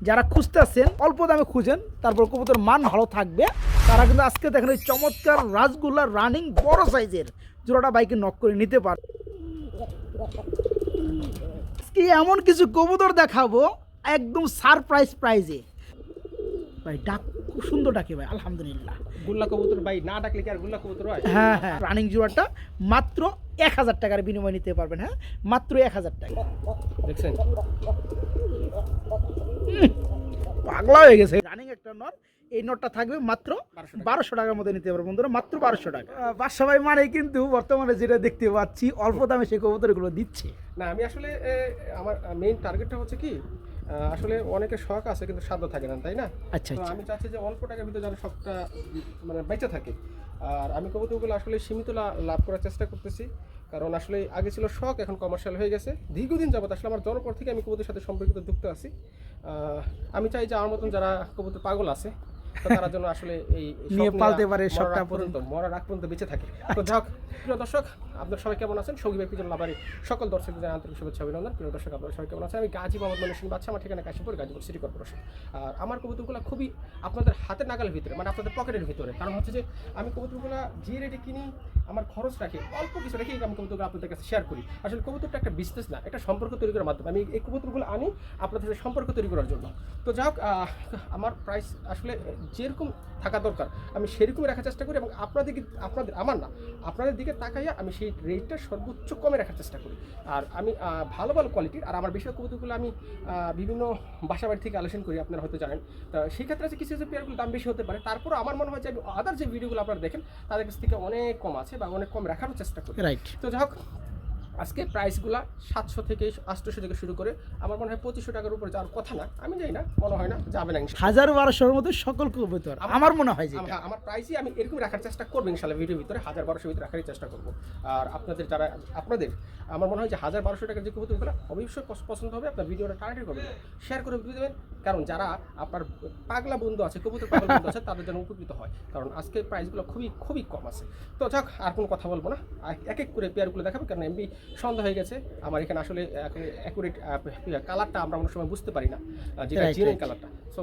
যারা খুঁজতেছেন অল্প দামে খুঁজেন তারপর কবুতর মান ভালো থাকবে। তারা কিন্তু আজকে দেখেন ওই চমৎকার রাসগুল্লা রানিং বড় সাইজের জোড়াটা বাইকে নক করে নিতে পার আজকে এমন কিছু কবুতর দেখাবো একদম সারপ্রাইজ প্রাইজে ভাই ডাক খুব সুন্দর ডাকে ভাই আলহামদুলিল্লাহ। গুল্লা কবুতর ভাই না ডাকলে কি আর গুল্লা কবুতর হয়? হ্যাঁ হ্যাঁ রানিং জোড়াটা মাত্র এক হাজার টাকার বিনিময় নিতে পারবেন হ্যাঁ? মাত্র এক হাজার টাকা। দেখছেন? পাগলা হয়ে গেছে। রানিং একটা নট এই নটটা থাকবে মাত্র বারোশো টাকার মধ্যে নিতে পারবে বন্ধুরা মাত্র বারোশো টাকা। বাসা ভাই মানে কিন্তু বর্তমানে যেটা দেখতে পাচ্ছি অল্প দামে সেই কবুতরগুলো দিচ্ছে। না আমি আসলে আমার মেইন টার্গেটটা হচ্ছে কি আসলে অনেকের শখ আছে কিন্তু সাধ্য থাকে না তাই না? আচ্ছা আচ্ছা। আমি চাচ্ছি যে অল্প টাকার ভিতরে যেন শখটা মানে বেঁচে থাকে। আর আমি কবুতরগুলো আসলে সীমিত লা- লাভ করার চেষ্টা করতেছি। কারণ আসলে আগে ছিল শখ এখন কমার্শিয়াল হয়ে গেছে। দীর্ঘদিন যাবত আসলে আমার জন্মপর থেকে আমি কবুতরের সাথে সম্পর্কিত যুক্ত আছি। আহ, আমি চাই যে আমার মতন যারা কবুতর পাগল আছে তারা জন্য আসলে এই পালতে পারে, সবটা পর্যন্ত মরার আগ পর্যন্ত বেঁচে থাকে। তো যাক প্রিয় দর্শক আপনার সবাই কেমন আছেন? সঙ্গী ব্যক্তিজন লাভারি সকল দর্শকদের আন্তরিক শুভেচ্ছা, অভিনন্দন। প্রিয় দর্শক, আপনারা সবাই কেমন আছেন? আমি গাজী মোহাম্মদ মানুষ বাচ্চা আমার ঠিকানা কাশীপুর, গাজীপুর সিটি কর্পোরেশন আর আমার কবুতরগুলো খুবই আপনাদের হাতের নাগালের ভিতরে মানে আপনাদের পকেটের ভিতরে। কারণ হচ্ছে যে, আমি কবুতরগুলো যে রেটে কিনি, আমার খরচ রাখি অল্প কিছু রেখেই আমি কবুতরগুলো আপনাদের কাছে শেয়ার করি। আসলে কবুতরটা একটা বিজনেস না, একটা সম্পর্ক তৈরি করার মাধ্যমে। আমি এই কবুতরগুলো আনি আপনাদের সাথে সম্পর্ক তৈরি করার জন্য। তো যাই আমার প্রাইস আসলে যেরকম থাকা দরকার, আমি সেরকমই রাখার চেষ্টা করি এবং আপনাদের আপনাদের, আমার না, আপনাদের দিকে তাকাইয়া আমি সেই রেটটা সর্বোচ্চ কমে রাখার চেষ্টা করি। আর আমি ভালো ভালো কোয়ালিটির আর আমার বিষয় কবুতরগুলো আমি বিভিন্ন বাসাবাড়ি থেকে আলোচনা করি আপনারা হয়তো জানেন। তা সেই ক্ষেত্রে আছে কিছু কিছু পেয়ারগুলো দাম বেশি হতে পারে। তারপর আমার মনে হয় যে আমি আদার যে ভিডিওগুলো আপনারা দেখেন তাদের কাছ থেকে অনেক কম আছে বা অনেক কম রাখারও চেষ্টা করি। রাইট তো যাই হোক আজকে প্রাইসগুলা সাতশো থেকে আটশোশো থেকে শুরু করে আমার মনে হয় পঁচিশশো টাকার উপরে যাওয়ার কথা না। আমি জানি না মনে হয় না যাবে না হাজার বারোশোর মধ্যে সকল কবুতর। আমার মনে হয় যে হ্যাঁ, আমার প্রাইসই আমি এরকম রাখার চেষ্টা করব ইনশাল্লাহ ভিডিওর ভিতরে হাজার বারোশো ভিতরে রাখার চেষ্টা করব। আর আপনাদের যারা আপনাদের আমার মনে হয় যে হাজার বারোশো টাকার যে কবুতরগুলো অবশ্যই পছ- পছন্দ হবে আপনার ভিডিওটা টার্গেট করবেন শেয়ার করে দিয়ে দেবেন কারণ যারা আপনার পাগলা বন্ধু আছে কবুতর পাগলা বন্ধু আছে তাদের জন্য উপকৃত হয়। কারণ আজকে প্রাইসগুলো খুবই খুবই কম আছে। তো যাক আর কোনো কথা বলব না। এক এক করে পেয়ারগুলো দেখাবো কারণ এমবি সন্ধ্যা হয়ে গেছে। আমার এখানে আসলে অ্যাকুরেট কালারটা আমরা অনেক সময় বুঝতে পারি না। যেটা right. কালারটা সো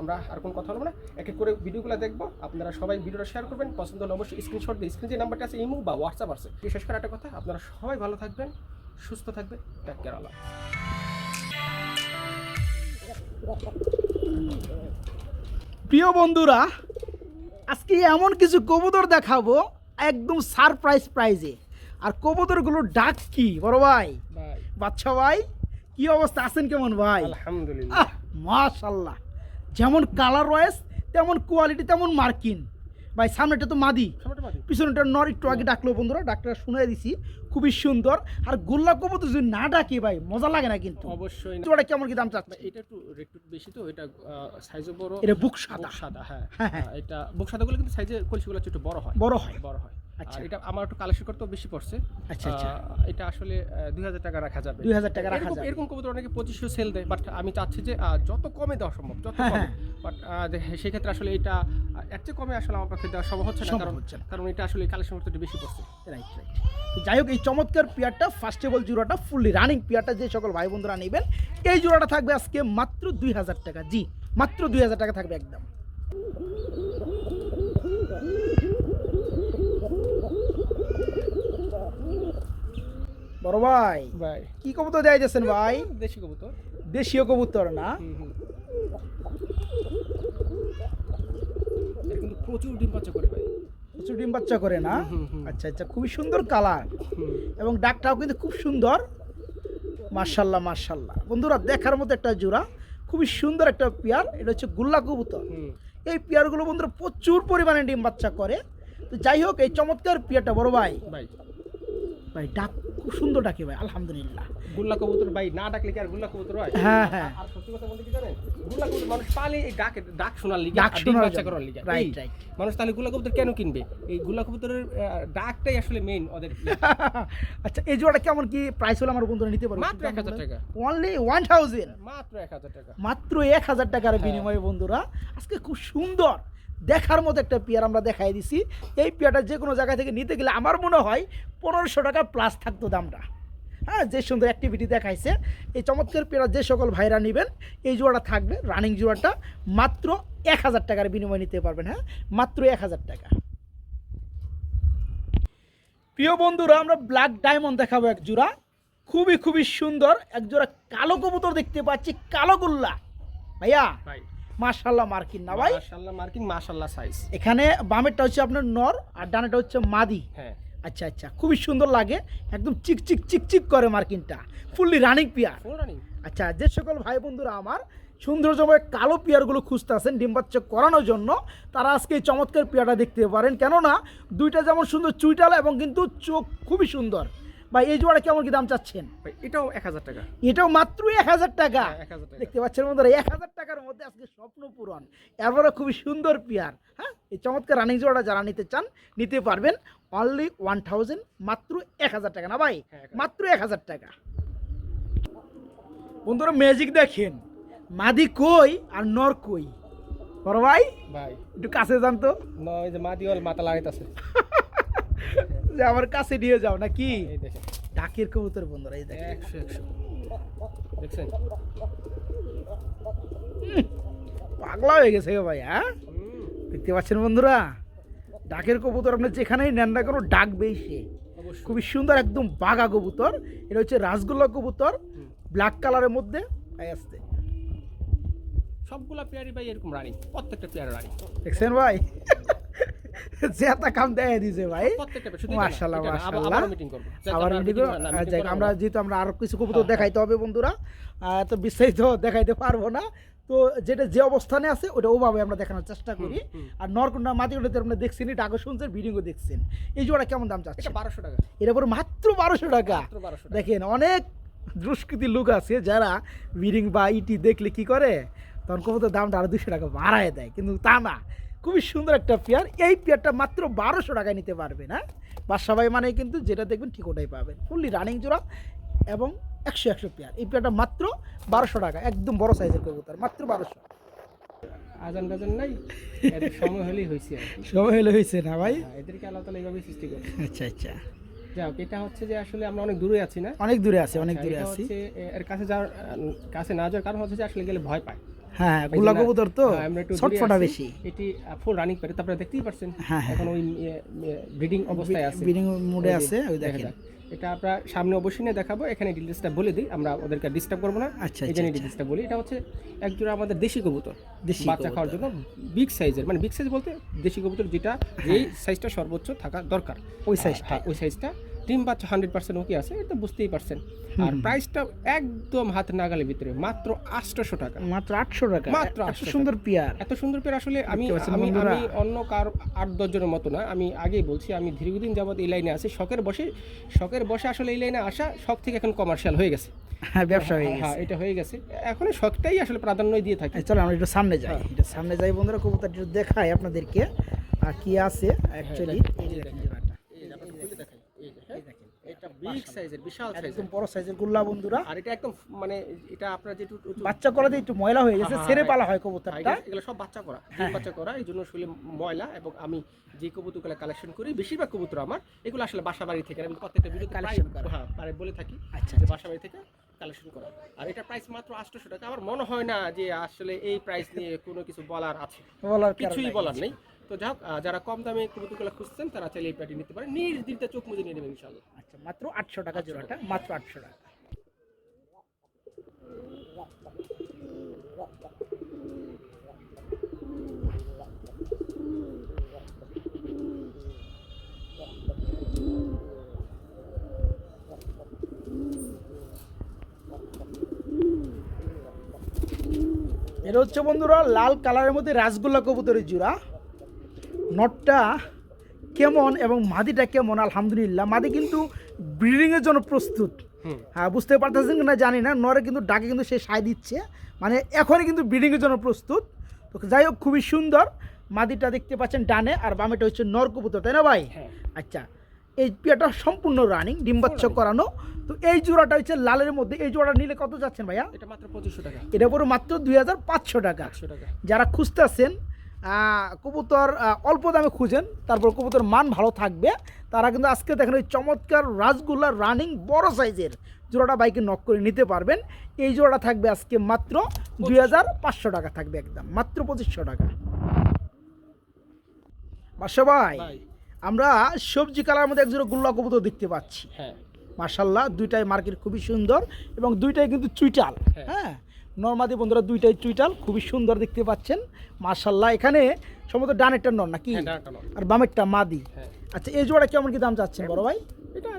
আমরা আর কোনো কথা বলব না। এক এক করে ভিডিওগুলো দেখব। আপনারা সবাই ভিডিওটা শেয়ার করবেন। পছন্দ হলে অবশ্যই স্ক্রিনশট দিয়ে স্ক্রিন যে নাম্বারটা আছে ইমো বা হোয়াটসঅ্যাপ আছে। বিশেষ করে একটা কথা। আপনারা সবাই ভালো থাকবেন সুস্থ থাকবেন। টেক কেয়ার আল্লাহ প্রিয় বন্ধুরা আজকে এমন কিছু কবুতর দেখাবো একদম সারপ্রাইজ প্রাইজে আর কবুতরগুলোর ডাক কি বড় ভাই। বাচ্চা ভাই কি অবস্থা? আছেন কেমন ভাই? আলহামদুলিল্লাহ। মাশাল্লাহ। যেমন কালার রয়েস তেমন কোয়ালিটি তেমন মার্কিন ভাই সামনেটা তো মাদি। পিছনটা নর একটু আগে ডাকলো বন্ধুরা ডাক্তার শুনে দিছি। খুবই সুন্দর। আর গোল্লা কবুতর যদি না ডাকি ভাই মজা লাগে না কিন্তু। অবশ্যই। জোড়া কেমন কি দাম চাচ্ছে এটা একটু একটু বেশি তো এটা সাইজও বড় এটা বুক সাদা। সাদা হ্যাঁ। হ্যাঁ, হ্যাঁ। এটা বুক সাদাগুলো কিন্তু সাইজে কলসিগুলো একটু বড় হয়। বড় হয়। বড় হয়। আচ্ছা। এটা আমার একটু কালেকশন করতেও বেশি পড়ছে আচ্ছা, আচ্ছা। এটা আসলে দুই হাজার টাকা রাখা যাবে 2000 টাকা রাখা যাবে। এরকম কবুতর অনেকে পঁচিশশো সেল দেয় বাট আমি চাচ্ছি যে যত কমে দেওয়া সম্ভব যত হ্যাঁ, কমে হ্যাঁ। বাট সেই ক্ষেত্রে আসলে এটা এর চেয়ে কমে আসলে আমার পক্ষে দেওয়া সম্ভব হচ্ছে না কারণ কারণ এটা আসলে কালেকশন করতে বেশি পড়ছে রাইট রাইট তো যাই হোক এই চমৎকার পেয়ারটা ফার্স্ট অফ অল জোড়াটা ফুললি রানিং পেয়ারটা যে সকল ভাই বন্ধুরা নেবেন এই জোড়াটা থাকবে আজকে মাত্র দুই হাজার টাকা জি মাত্র দুই হাজার টাকা থাকবে একদম বড় ভাই। ভাই। কি কবুতর দেয় যাচ্ছেন ভাই? দেশি কবুতর। দেশীয় কবুতর না? কিন্তু প্রচুর ডিম বাচ্চা করে ভাই। প্রচুর ডিম বাচ্চা করে না। আচ্ছা আচ্ছা খুবই সুন্দর কালার। এবং ডাকটাও কিন্তু খুব সুন্দর। মার্শাল্লাহ মার্শাল্লাহ বন্ধুরা দেখার মতো একটা জোড়া। খুবই সুন্দর একটা পেয়ার। এটা হচ্ছে গুল্লা কবুতর। এই পেয়ারগুলো বন্ধুরা প্রচুর পরিমাণে ডিম বাচ্চা করে। তো যাই হোক এই চমৎকার পেয়ারটা বড় ভাই। ভাই। ভাই ডাক খুব সুন্দর ডাকে ভাই আলহামদুলিল্লাহ। গুল্লা কবুতর ভাই না ডাকলে কি আর গুল্লা কবুতর হয়? হ্যাঁ হ্যাঁ। আর সত্যি কথা বলতে কি জানেন? গুল্লা কবুতর মানুষ পালে এই ডাক ডাক শোনার লিগে ডাক শোনার বাচ্চা করার লিগে। এই, right. মানুষ তাহলে গুল্লা কবুতর কেন কিনবে? এই গুল্লা কবুতরের ডাকটাই আসলে মেইন ওদের আচ্ছা এই জোড়াটা কেমন কি প্রাইস হলে আমার বন্ধুরা নিতে পারবে? মাত্র এক হাজার টাকা। অনলি ওয়ান থাউজেন্ড মাত্র এক হাজার টাকা। মাত্র এক হাজার টাকার বিনিময়ে বন্ধুরা আজকে খুব সুন্দর দেখার মতো একটা পেয়ার আমরা দেখাই দিছি। এই পেয়ারটা যে কোনো জায়গা থেকে নিতে গেলে আমার মনে হয় পনেরোশো টাকা প্লাস থাকতো দামটা। হ্যাঁ যে সুন্দর অ্যাক্টিভিটি দেখাইছে। এই চমৎকার পেয়ারা যে সকল ভাইরা নেবেন, এই জোড়াটা থাকবে রানিং জোড়াটা, মাত্র এক হাজার টাকার বিনিময়ে নিতে পারবেন হ্যাঁ? মাত্র এক হাজার টাকা। প্রিয় বন্ধুরা, আমরা ব্ল্যাক ডায়মন্ড দেখাবো এক জোড়া। খুবই খুবই সুন্দর। এক জোড়া কালো কবুতর দেখতে পাচ্ছি, কালো গোল্লা। ভাইয়া? ভাই। মাশাল্লাহ মার্কিন না ভাই? মাশাআল্লাহ মার্কিং মাশাআল্লাহ সাইজ এখানে বামেরটা হচ্ছে আপনার নর আর ডানেটা হচ্ছে মাদি। হ্যাঁ। আচ্ছা আচ্ছা খুবই সুন্দর লাগে একদম চিক চিক চিক চিক করে মার্কিনটা। ফুললি রানিং পিয়ার আচ্ছা যে সকল ভাই বন্ধুরা আমার সৌন্দর্যময় কালো পিয়ারগুলো খুঁজতেছেন ডিম বাচ্চা করানোর জন্য তারা আজকে এই চমৎকার পিয়ারটা দেখতে পারেন। কেননা দুইটা যেমন সুন্দর চুইটালা এবং কিন্তু চোখ খুবই সুন্দর। ভাই এই জোড়া কেমন কি দাম চাচ্ছেন? ভাই এটাও এক হাজার টাকা। এটাও মাত্র এক হাজার টাকা। এক হাজার টাকা। দেখতে পাচ্ছেন বন্ধুরা এক হাজার টাকার মধ্যে আজকে স্বপ্ন পূরণ। এরপরে খুবই সুন্দর পেয়ার হ্যাঁ? এই চমৎকার রানিং জোড়া যারা নিতে চান নিতে পারবেন। অনলি ওয়ান থাউজেন্ড মাত্র এক হাজার টাকা না ভাই? হ্যাঁ, মাত্র এক হাজার টাকা। বন্ধুরা ম্যাজিক দেখেন। মাদি কই আর নর কই? বড় ভাই ভাই। একটু কাছে যান তো। নয় যে মাথা লাগাইতেছে। যে আমার কাছে নিয়ে যাও নাকি? ডাকের কবুতর বন্ধুরা এই দেখেন। একশো একশো। দেখছেন? পাগলা হয়ে গেছে গো ভাই হ্যাঁ? দেখতে পাচ্ছেন বন্ধুরা? ডাকের কবুতর আপনি যেখানেই নেন না কোনো ডাকবেই সে। খুবই সুন্দর একদম বাঘা কবুতর। এটা হচ্ছে রাসগোল্লা কবুতর ব্ল্যাক কালারের মধ্যে আসতে সবগুলা পেয়ারি ভাই এরকম রানিং প্রত্যেকটা পেয়ার রানিং। দেখছেন ভাই? জেতা কাম দেয় দিছে ভাই। পেয়ার মাশাআল্লাহ, মাশাআল্লাহ। মিটিং করব। আবার ভিডিও যাক আমরা যেহেতু আমরা আরও কিছু কবুতর হ্যাঁ, দেখাইতে হবে বন্ধুরা আহ, তো বিস্তারিত দেখাইতে পারব না। তো যেটা যে অবস্থানে আছে ওটা ওভাবে আমরা দেখানোর চেষ্টা করি। আর নরকুন্ডা মাটিগুলোতে আমরা দেখছেন ডাকো শুনছেন ভিডিও দেখছেন। এই জোড়া কেমন দাম চাচ্ছে এটা বারোশো টাকা। এর উপর মাত্র বারোশো টাকা। দেখেন অনেক দুষ্কৃতির লোক আছে যারা বিরিং বা ইটি দেখলে কি করে? তখন কবুতর দামটা আরও দুশো টাকা বাড়ায় দেয় কিন্তু তা না। খুবই সুন্দর একটা পেয়ার। এই পেয়ারটা মাত্র বারোশো টাকায় নিতে পারবেন হ্যাঁ? বাসা ভাই মানে কিন্তু যেটা দেখবেন ঠিক ওটাই পাবেন। ফুললি রানিং জোড়া এবং একশো একশো পেয়ার। এই পেয়ারটা মাত্র বারোশো টাকা একদম বড় সাইজের কবুতর মাত্র বারোশো। আজান টাজান নাই সময় হলেই হয়েছে সময় হলে হয়েছে না ভাই? হ্যাঁ, এদেরকে আল্লাহ তালা এইভাবে সৃষ্টি করে আচ্ছা আচ্ছা। যাই হোক এটা হচ্ছে যে আসলে আমরা অনেক দূরে আছি না? অনেক দূরে আছি অনেক আচ্ছা, দূরে আছি। এর কাছে যাওয়ার কাছে না যাওয়ার কারণ হচ্ছে যে আসলে গেলে ভয় পায়। হ্যাঁ এই গোলা কবুতর তো হ্যাঁ, ছটফটা বেশি। এটি ফুল রানিং করে তারপরে দেখতেই পারছেন হ্যাঁ, হ্যাঁ, এখন ওই ব্রিডিং অবস্থায় আছে। বিডিং মুডে এই আছে ওই দেখেন। এটা আমরা সামনে অবশ্যই নিয়ে দেখাবো এখানে ডিটেলসটা বলে দিই আমরা ওদেরকে ডিস্টার্ব করব না। আচ্ছা, এই আচ্ছা, জন্য আচ্ছা। ডিটেলসটা বলি এটা হচ্ছে এক জোড়া আমাদের দেশি কবুতর দেশি বাচ্চা খাওয়ার জন্য বিগ সাইজের মানে বিগ সাইজ বলতে দেশি কবুতর যেটা যেই সাইজটা সর্বোচ্চ থাকা দরকার। ওই সাইজটা ওই সাইজটা ডিম বাচ্চা হান্ড্রেড পার্সেন্ট ওকে আছে এটা বুঝতেই পারছেন। আর প্রাইসটা একদম হাত নাগালের ভিতরে মাত্র আটশোশো টাকা। মাত্র আটশো টাকা? মাত্র আটশো সুন্দর পেয়ার। এত সুন্দর পেয়ার আসলে আমি আমি আমি অন্য কার আট দশজনের মতো না আমি আগেই বলছি আমি দীর্ঘদিন যাবত এই লাইনে আছি। শখের বসে শখের বসে আসলে এই লাইনে আসা শখ থেকে এখন কমার্শিয়াল হয়ে গেছে। হ্যাঁ ব্যবসা হয়ে হ্যাঁ এটা হয়ে গেছে। এখন শখটাই আসলে প্রাধান্য দিয়ে থাকি। চলো আমরা একটু সামনে যাই। হ্যাঁ। এটা সামনে যাই বন্ধুরা কবুতর একটু দেখাই আপনাদেরকে। আর কি আছে অ্যাকচুয়ালি এই যে দেখেন, এই যে আপনাকে খুলে দেখাই, এই যে, হ্যাঁ? এটা বিগ সাইজের বিশাল একদম বড় সাইজের গুল্লা বন্ধুরা। আর এটা একদম মানে এটা আপনার উঁচু- বাচ্চা করাতে একটু ময়লা হয়ে গেছে হ্যাঁ, ছেড়ে হ্যাঁ, পালা হয় কবুতরটা। এগুলো- সব বাচ্চা করা হ্যাঁ, বাচ্চা করা এই জন্য আসলে ময়লা এবং আমি যে কবুতরগুলো কালেকশন করি বেশিরভাগ কবুতর আমার এগুলো আসলে বাসা বাড়ি থেকে আমি প্রত্যেকটা ভিডিও করা। হ্যাঁ মানে বলে থাকি আচ্ছা বাসা বাড়ি থেকে কালেকশন করা। আর এটা প্রাইস মাত্র আটশোশো টাকা। আমার মনে হয় না যে আসলে এই প্রাইস নিয়ে কোনো কিছু বলার আছে। বলার কিছুই বলার নেই। তো যাই আহ, যারা কম দামে কবুতরগুলো খুঁজছেন তারা চাইলে এই প্যাটি নিতে পারেন। নির্দিষ্ট চোখ মুজে নিয়ে নেবেন ইনশাল্লাহ মাত্র আটশো টাকা জোড়াটা মাত্র আটশো টাকা। এটা হচ্ছে বন্ধুরা লাল কালারের মধ্যে রাসগোল্লা কবুতরের জোড়া। নটটা কেমন এবং মাদিটা কেমন আলহামদুলিল্লাহ। মাদি কিন্তু ব্রিডিংয়ের জন্য প্রস্তুত। হ্যাঁ বুঝতে পারতেছেন কিনা জানি না নরে কিন্তু ডাকে কিন্তু সে সায় দিচ্ছে। মানে এখনই কিন্তু ব্রিডিংয়ের জন্য প্রস্তুত। তো যাই হোক খুবই সুন্দর। মাদিটা দেখতে পাচ্ছেন ডানে আর বামেটা হচ্ছে নর কবুতর তাই না ভাই? হ্যাঁ। আচ্ছা এই পিয়াটা সম্পূর্ণ রানিং ডিম্বাচ্ছ করানো। তো এই জোড়াটা হচ্ছে লালের মধ্যে। এই জোড়া নিলে কত যাচ্ছেন ভাইয়া? এটা মাত্র পঁচিশশো টাকা। এটা পুরো মাত্র দুই হাজার পাঁচশো টাকা। যারা খুঁজতেছেন কবুতর অল্প দামে খুঁজেন তারপর কবুতর মান ভালো থাকবে। তারা কিন্তু আজকে দেখেন ওই চমৎকার রাসগুল্লা রানিং বড় সাইজের জোড়াটা বাইকে নক করে নিতে পারবেন। এই জোড়াটা থাকবে আজকে মাত্র দুই হাজার পাঁচশো টাকা থাকবে একদম মাত্র পঁচিশশো টাকা। বাসা ভাই আমরা সবজি কালার মধ্যে এক জোড়া গুল্লা কবুতর দেখতে পাচ্ছি। হ্যাঁ। মার্শাল্লাহ দুইটাই মার্কেট খুবই সুন্দর এবং দুইটাই কিন্তু চুইটাল। হ্যাঁ। হ্যাঁ নর্মাদি বন্ধুরা দুইটাই চুইটাল খুবই সুন্দর দেখতে পাচ্ছেন। মার্শাল্লাহ এখানে সম্ভবত ডানেরটা নর নাকি? আর বাম একটা আর বামেরটা মাদি। হ্যাঁ। আচ্ছা এই জোড়া কেমন কি দাম চাচ্ছেন বড় ভাই? এটা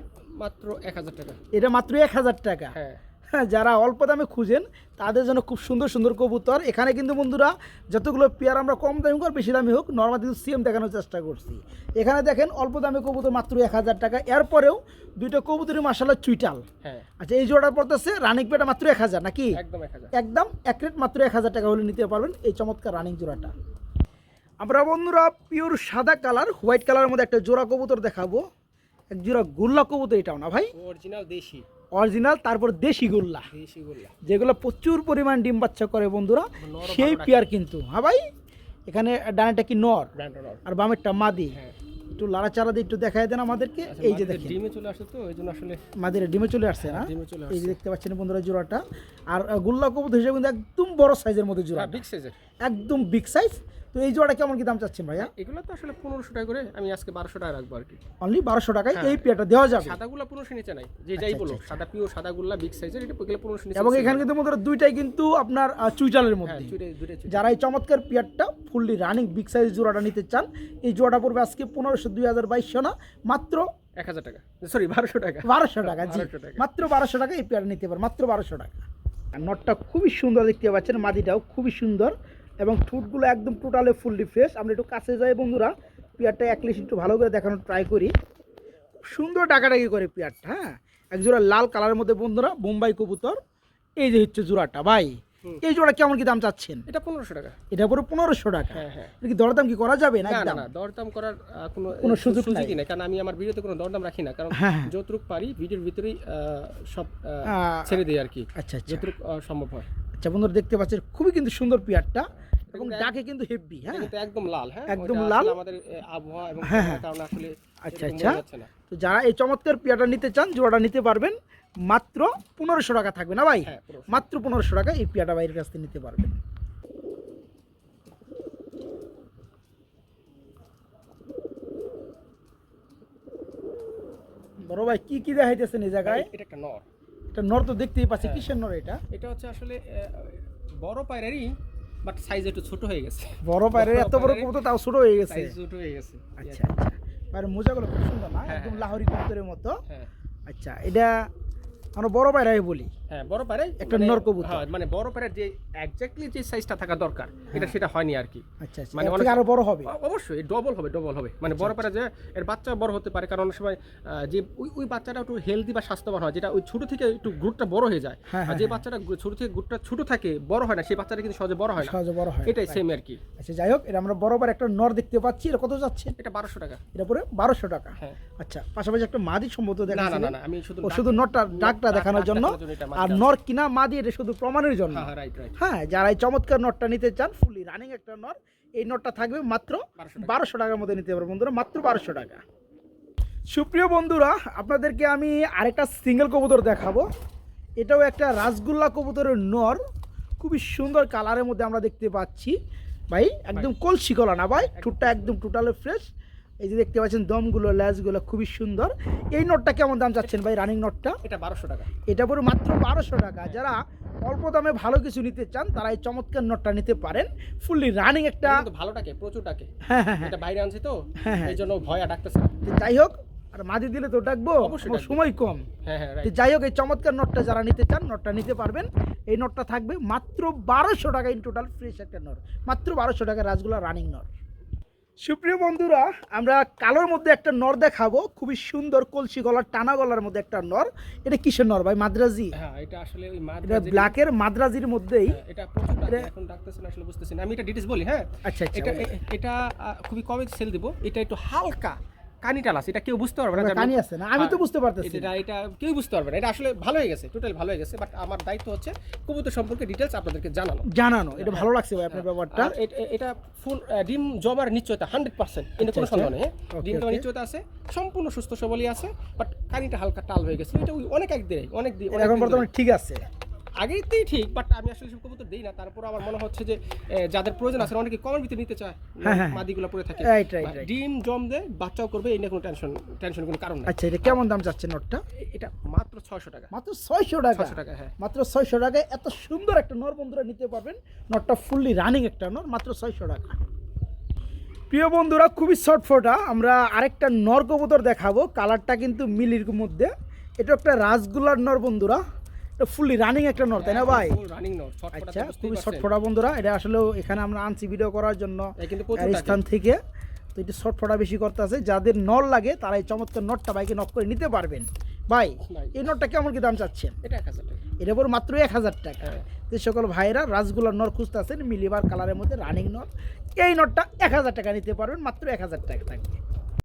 মাত্র এক হাজার টাকা। এটা মাত্র এক হাজার টাকা। হ্যাঁ হ্যাঁ। যারা অল্প দামে খুঁজেন তাদের জন্য খুব সুন্দর সুন্দর কবুতর। এখানে কিন্তু বন্ধুরা যতগুলো পেয়ার আমরা কম দামি হোক আর বেশি দামি হোক নর্মাল কিন্তু সেম দেখানোর চেষ্টা করছি। এখানে দেখেন অল্প দামে কবুতর মাত্র এক হাজার টাকা। এরপরেও দুইটা কবুতরের মাসাল্লাহ চুইটাল। হ্যাঁ। আচ্ছা এই জোড়া পড়তেছে রানিং পেটা মাত্র এক হাজার নাকি? একদম এক হাজার। একদম এক রেট মাত্র এক হাজার টাকা হলে নিতে পারবেন এই চমৎকার রানিং জোড়াটা। আমরা বন্ধুরা পিওর সাদা কালার হোয়াইট কালারের মধ্যে একটা জোড়া কবুতর দেখাবো। এক জোড়া গোল্লা কবুতর এটাও না ভাই? অরিজিনাল দেশি। অরিজিনাল তারপর দেশি গোল্লা। যেগুলো প্রচুর পরিমাণ ডিম বাচ্চা করে বন্ধুরা সেই পেয়ার কিন্তু। হ্যাঁ ভাই? এখানে ডানেটা কি নর? আর বামেরটা মাদি। হ্যাঁ। একটু লাড়াচাড়া দিয়ে একটু দেখাই দেন আমাদেরকে। আচ্ছা, এই যে দেখেন। ডিমে চলে আসে তো এই জন্য আসলে মাদিরা ডিমে চলে আসছে না? এই যে দেখতে পাচ্ছেন বন্ধুরা জোড়াটা। আর গোল্লা কবুতর হিসেবে কিন্তু একদম বড় সাইজের মধ্যে জোড়া বিগ সাইজের একদম বিগ সাইজ তো এই জোড়াটা কেমন কি দাম চাচ্ছেন ভাইয়া? এগুলো তো আসলে পনেরোশো টাকা করে আমি আজকে বারোশো টাকা রাখব আর কি। অনলি বারোশো টাকায় হ্যাঁ। এই পেয়ারটা দেওয়া যাবে? সাদাগুলা পনেরোশো নিচে নাই। যে যাই বলো সাদা পিও সাদাগুলা বিগ সাইজের এটা গেলে পনেরোশো নিচে এবং এখানে কিন্তু বন্ধুরা দুইটাই কিন্তু আপনার চুইটালের হ্যাঁ মধ্যে। যারা এই চমৎকার পেয়ারটা ফুললি রানিং বিগ সাইজ জোড়াটা নিতে চান এই জোড়াটা পড়বে আজকে পনেরোশো দুই হাজার বাইশশো না মাত্র এক হাজার টাকা। সরি বারোশো টাকা। বারোশো টাকা জি। মাত্র বারোশো টাকা এই পেয়ার নিতে পারেন মাত্র বারোশো টাকা। আর নটটা খুবই সুন্দর দেখতে পাচ্ছেন মাদিটাও খুবই সুন্দর। এবং ঠুটগুলো একদম টোটালে ফুললি ফ্রেশ আমরা একটু কাছে যাই বন্ধুরা পেয়ারটা একলিশ একটু ভালো করে দেখানোর ট্রাই করি। সুন্দর ডাকাডাকি করে পেয়ারটা হ্যাঁ? এক জোড়া লাল কালারের মধ্যে বন্ধুরা বোম্বাই কবুতর। এই যে হচ্ছে জোড়াটা ভাই এই জোড়া কেমন কি দাম চাচ্ছেন? এটা পনেরোশো টাকা। এটা পুরো পনেরোশো টাকা। হ্যাঁ হ্যাঁ। কি দরদাম কি করা যাবে না না দরদাম করার কোনো কোনো সুযোগ। সুযোগই নেই। কারণ আমি আমার ভিডিওতে কোনো দরদাম রাখি না কারণ হ্যাঁ, হ্যাঁ। যতটুক পারি ভিডিওর ভিতরেই সব ছেড়ে দিই আর কি। আচ্ছা আচ্ছা। যতটুক সম্ভব হয়। আচ্ছা বন্ধুরা দেখতে পাচ্ছেন খুবই কিন্তু সুন্দর পেয়ারটা এবং ডাকে কিন্তু হেভি হ্যাঁ? একদম লাল হ্যাঁ? একদম লাল। আমাদের আবহাওয়া এবং হ্যাঁ, হ্যাঁ। কারণে আসলে আচ্ছা, আচ্ছা। তো যারা এই চমৎকার পেয়ারটা নিতে চান জোড়াটা নিতে পারবেন। মাত্র পনেরোশো টাকা থাকবে না ভাই? হ্যাঁ মাত্র পনেরোশো টাকা এই পেয়ারটা বাইরের কাছ থেকে নিতে পারবেন। বড় ভাই কি কি দেখাইতেছেন এই জায়গায়? এটা একটা নর। এটা নর তো দেখতেই পাচ্ছি হ্যাঁ। কিসের নর এটা? এটা হচ্ছে আসলে বড় পায়রারই বাট সাইজ একটু ছোট হয়ে গেছে। বড় পায়ের এত বড় পায়রের কবুতর তাও ছোট হয়ে গেছে। সাইজ ছোট হয়ে গেছে। আচ্ছা আচ্ছা। পায়ের মোজাগুলো খুব সুন্দর না? হ্যাঁ, একদম হ্যাঁ। লাহোরি কবুতরের মতো। আচ্ছা এটা আমরা বড় পায়রাই বলি। হ্যাঁ বড় পায়রা একটা মানে- নর কবুতর। হ্যাঁ মানে বড় পায়রার যে এক্স্যাক্টলি যে সাইজটা থাকা দরকার এটা সেটা হয়নি আর কি। আচ্ছা আচ্ছা মানে অনেক- আরও বড় হবে। অবশ্যই ডবল হবে ডবল হবে। মানে বড় পায়রা যে এর বাচ্চা বড় হতে পারে কারণ অনেক সময় যে ওই ওই বাচ্চাটা একটু হেলদি বা স্বাস্থ্যবান হয় যেটা ওই ছোট থেকে একটু বড় হয়ে যায় হ্যাঁ, আর যে বাচ্চাটা ছোট থেকে ছোট থাকে বড় হয় না সেই বাচ্চাটা কিন্তু সহজে বড় হয় না। সহজে বড় হয় এটাই সেম আর কি। আচ্ছা যাই হোক এটা আমরা বরাবর একটা নর দেখতে পাচ্ছি এটা কত যাচ্ছে? এটা বারোশো টাকা। এটা পরে বারোশো টাকা। হ্যাঁ। আচ্ছা পাশাপাশি একটা মাদি সম্ভবত দেখা না না না আমি শুধু শুধু নটটা ডাক- জন্য দেখানোর জন্য। আর নর কিনা মা দিয়ে এটা শুধু প্রমাণের জন্য। হ্যাঁ হ্যাঁ যারা এই চমৎকার নটটা নিতে চান ফুলি রানিং একটা নর এই নটটা থাকবে মাত্র বারোশো টাকার মধ্যে নিতে পারবেন বন্ধুরা মাত্র বারোশো টাকা। সুপ্রিয় বন্ধুরা আপনাদেরকে আমি আরেকটা সিঙ্গেল কবুতর দেখাবো। এটাও একটা রাসগুল্লা কবুতরের নর। খুবই সুন্দর কালারের মধ্যে আমরা দেখতে পাচ্ছি। ভাই একদম কলসি কলা না ভাই? ঠুটটা একদম টোটালে ফ্রেশ এই যে দেখতে পাচ্ছেন দমগুলো ল্যাসগুলো খুবই সুন্দর। এই নটটা কেমন দাম চাচ্ছেন ভাই রানিং নটটা? এটা বারোশো টাকা। এটা পরে মাত্র বারোশো টাকা। যারা অল্প দামে ভালো কিছু নিতে চান তারা এই চমৎকার নটটা নিতে পারেন। ফুললি রানিং একটা এটা কিন্তু ভালো ডাকে প্রচুর ডাকে হ্যাঁ হ্যাঁ হ্যাঁ। এটা বাইরে আনছি তো হ্যাঁ, হ্যাঁ। এই জন্য ভয় না। যাই হোক আর মাদি দিলে তো ডাকবো সময় কম। হ্যাঁ হ্যাঁ যাই হোক এই চমৎকার নটটা যারা নিতে চান নটটা নিতে পারবেন। এই নটটা থাকবে মাত্র বারোশো টাকা ইন টোটাল ফ্রেশ একটা নট। মাত্র বারোশো টাকা রাজগুলা রানিং নট। সুপ্রিয় বন্ধুরা আমরা কালোর মধ্যে একটা নর দেখাবো। খুবই সুন্দর কলসি গলার টানা গলার মধ্যে একটা নর। এটা কিসের নর ভাই? মাদ্রাজি? হ্যাঁ এটা আসলে ওই এটা ব্ল্যাকের মাদ্রাজির মধ্যেই। হ্যাঁ, এটা প্রচুর এখন ডাকতেছে আসলে বুঝতেছেন আমি এটা ডিটেলস বলি হ্যাঁ? আচ্ছা আচ্ছা। এটা এটা খুবই কমে সেল দিব। এটা একটু হালকা এটা কেউ বুঝতে পারবে না কানি আছে না আমি তো বুঝতে পারতেছি এটা এটা কেউ বুঝতে পারবে না এটা আসলে ভালো হয়ে গেছে টোটাল ভালো হয়ে গেছে বাট আমার দায়িত্ব হচ্ছে কবুতর সম্পর্কে ডিটেলস আপনাদেরকে জানানো। জানানো এটা ভালো লাগছে ভাই আপনার ব্যাপারটা। এটা ফুল ডিম জমার নিশ্চয়তা হান্ড্রেড পার্সেন্ট এটা কোনো আচ্ছা, সন্দেহ নেই হ্যাঁ? ডিম জমার নিশ্চয়তা আছে সম্পূর্ণ সুস্থ সবলই আছে বাট কানিটা হালকা টাল হয়ে গেছে এটা অনেক এক দিনে অনেক দিন অনেক এখন বর্তমানে ঠিক আছে। আগেতেই ঠিক বাট আমি আসলে সব কবুতর দিই না। তারপর আমার মনে হচ্ছে যে যাদের প্রয়োজন আছে অনেকে কমের ভিতরে নিতে চায়। হ্যাঁ, হ্যাঁ। মাদিগুলো পড়ে থাকে। বা right. ডিম জম দেয় বাচ্চাও করবে এই নিয়ে কোনো টেনশন টেনশন কোনো কারণ নাই। আচ্ছা এটা কেমন দাম চাচ্ছে নটটা? এটা মাত্র ছয়শো টাকা। মাত্র ছয়শো টাকা? ছয়শো টাকা হ্যাঁ। মাত্র ছয়শো টাকায় এত সুন্দর একটা নর বন্ধুরা নিতে পারবেন। নটটা ফুললি রানিং একটা নর মাত্র ছয়শো টাকা। প্রিয় বন্ধুরা খুবই শর্ট ফোটা আমরা আরেকটা নর কবুতর দেখাবো। কালারটা কিন্তু মিলির মধ্যে। এটা একটা রাসগুলার নর বন্ধুরা। ফুললি রানিং একটা নর তাই না ভাই? নোট ছটফটা আচ্ছা খুবই শর্ট ফোটা বন্ধুরা এটা আসলে এখানে আমরা আনছি ভিডিও করার জন্য। স্থান থেকে। তো এটা শর্ট ফোটা বেশি করতে আছে যাদের নর লাগে তারা এই চমৎকার নটটা বাইকে নক করে নিতে পারবেন। ভাই ভাই। এই নটটা কেমন কি দাম চাচ্ছেন এটা পর মাত্র এক হাজার টাকা। হ্যাঁ। যে সকল ভাইরা রাসগুলার নর খুঁজতে আছেন মিলিবার কালারের মধ্যে রানিং নট এই নটটা এক হাজার টাকা নিতে পারবেন মাত্র এক হাজার টাকা থাকবে।